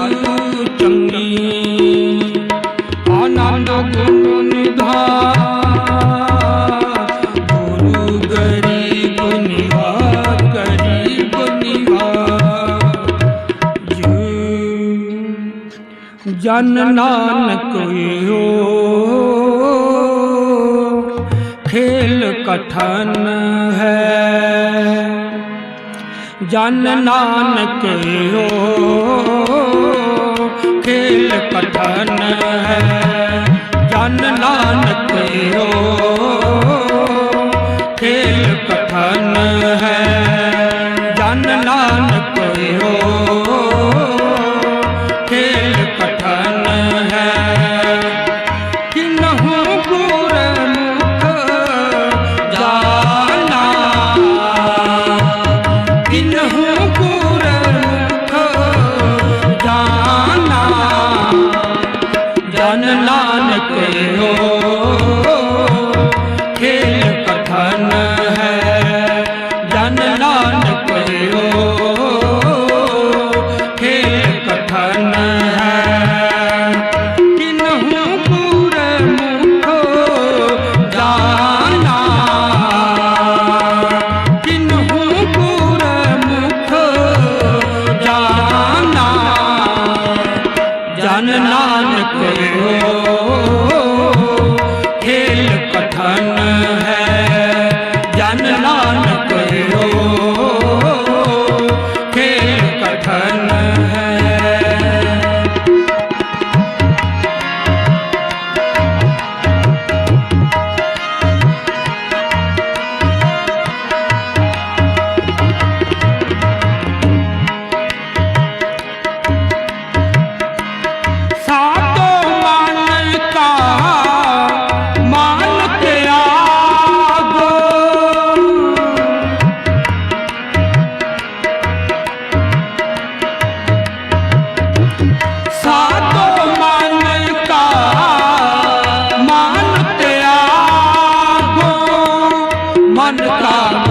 ਨਾਨੂ ਚੰਗੀ। ਗੁਣ ਗੁਰੂ ਗਰੀਬ ਨਿਵਾ ਗਰੀਬ ਨਿਵਾ ਜਨ ਨਾਨਕ ਹੋ ਖੇਲ ਕਠਨ ਹੈ। ਜਨ ਨਾਨਕ ਹੋ ਖੇਲ ਕਥਨ ਹੈ। ਜਨ ਨਾਨਕ ਹੋ ਖੇਲ ਕਥਨ ਹੈ। માટેનો প্রাণ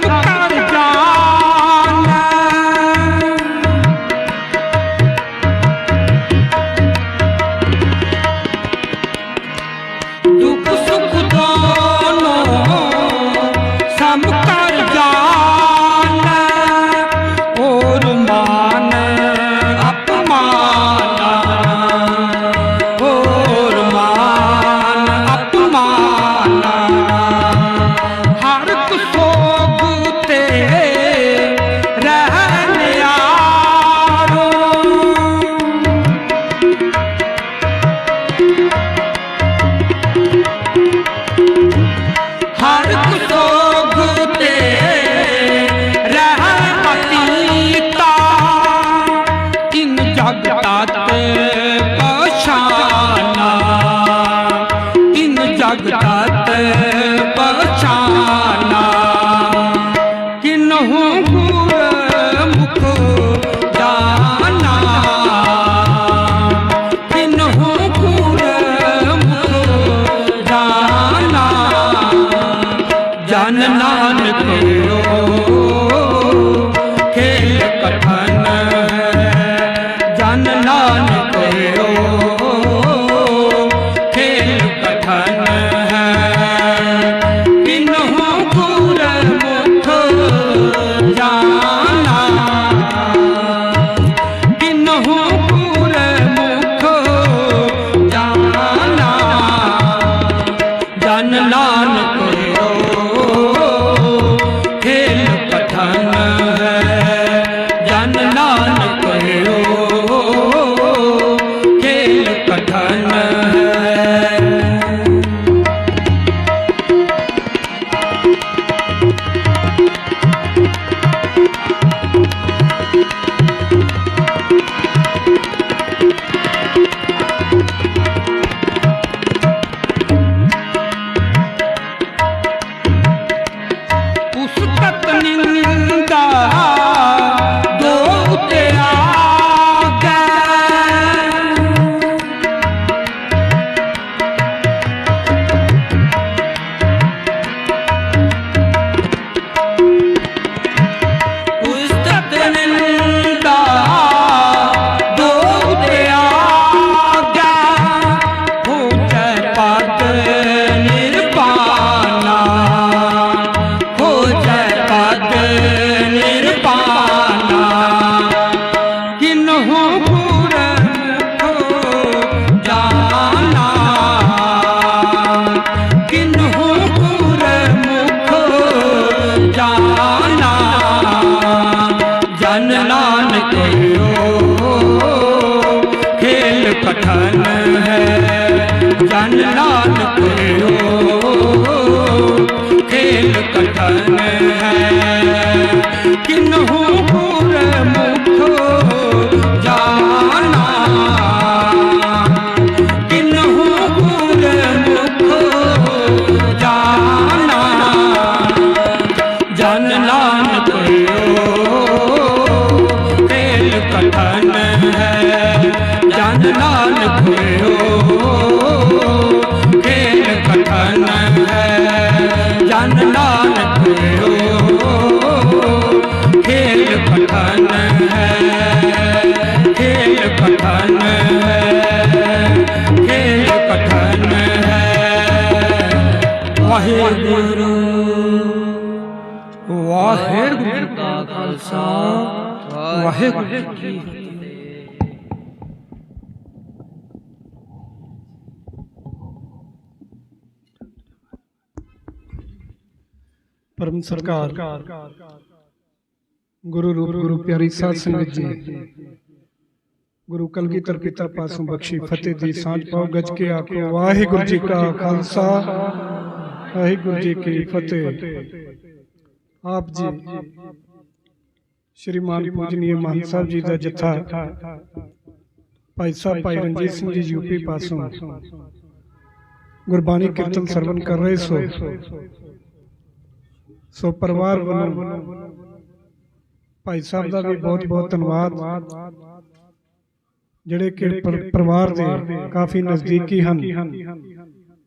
come. ਜਨ ਨਾਨਕ ਓ, ਖੇਲ ਪਠਨ ਹੈ। ਜਨ ਨਾਨਕ ਓ, ਖੇਲ ਕਠਨ ਹੈ। ਕਿਨਹੂ ਪੂਰ ਮੁਖ ਵਾਹਿਗੁਰੂ। ਜੀ ਕੀ ਪਰਮ ਸਰਕਾਰ। ਗੁਰੂ ਰੂਪ, ਗੁਰੂ ਪਿਆਰੀ ਸਾਧ ਸੰਗਤ ਜੀ। ਗੁਰੂ ਕਲਗੀਧਰ ਪਿਤਾ ਪਾਸੋਂ ਬਖਸ਼ੀ ਫਤਿਹ ਦੀ ਸਾਂਝ ਪਾਓ, ਗੱਜ ਕੇ ਆਖੋ, ਵਾਹਿਗੁਰੂ ਜੀ ਕਾ ਖਾਲਸਾ, ਵਾਹਿਗੁਰੂ ਜੀ ਕੀ ਫਤਿਹ। ਆਪ ਜੀ। ਸ਼੍ਰੀਮਾਨ ਪੂਜਨੀਏ ਮਾਨ ਸਾਹਿਬ ਜੀ ਦਾ ਜਥਾ ਭਾਈ ਸਾਹਿਬ ਭਾਈ ਰਣਜੀਤ ਸਿੰਘ ਜੀ ਯੂਪੀ ਪਾਸੋਂ ਗੁਰਬਾਣੀ ਕੀਰਤਨ ਸਰਵਨ ਕਰ ਰਹੇ ਸੋ। ਸੋ ਪਰਿਵਾਰ ਵੱਲੋਂ ਭਾਈ ਸਾਹਿਬ ਦਾ ਵੀ ਬਹੁਤ ਬਹੁਤ ਧੰਨਵਾਦ। ਜਿਹੜੇ ਕਿ ਪਰ- ਪਰਿਵਾਰ ਦੇ ਕਾਫੀ ਨਜ਼ਦੀਕੀ ਹਨ।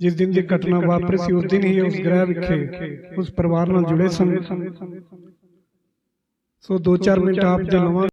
ਜਿਸ ਦਿਨ ਦੀ ਘਟਨਾ ਵਾਪਰੀ ਸੀ ਉਸ ਦਿਨ ਹੀ ਉਸ ਗ੍ਰਹਿ ਵਿਖੇ ਉਸ ਪਰਿਵਾਰ ਨਾਲ ਜੁੜੇ ਸਨ। ਸੋ 2-4 ਮਿੰਟ ਆਪ ਦੇ ਲਵਾਂ